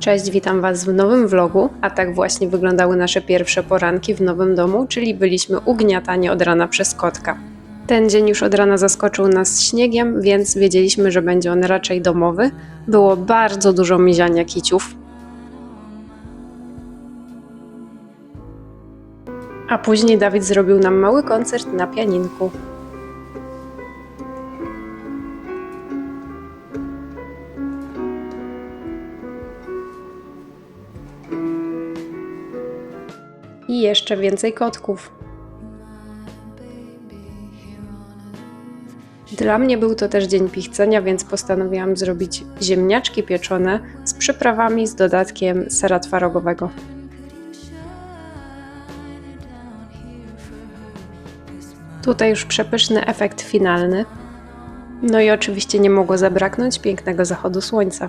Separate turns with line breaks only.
Cześć, witam Was w nowym vlogu, a tak właśnie wyglądały nasze pierwsze poranki w nowym domu, czyli byliśmy ugniatani od rana przez kotka. Ten dzień już od rana zaskoczył nas śniegiem, więc wiedzieliśmy, że będzie on raczej domowy. Było bardzo dużo miziania kiciów. A później Dawid zrobił nam mały koncert na pianinku. I jeszcze więcej kotków. Dla mnie był to też dzień pichcenia, więc postanowiłam zrobić ziemniaczki pieczone z przyprawami z dodatkiem sera twarogowego. Tutaj już przepyszny efekt finalny. No i oczywiście nie mogło zabraknąć pięknego zachodu słońca.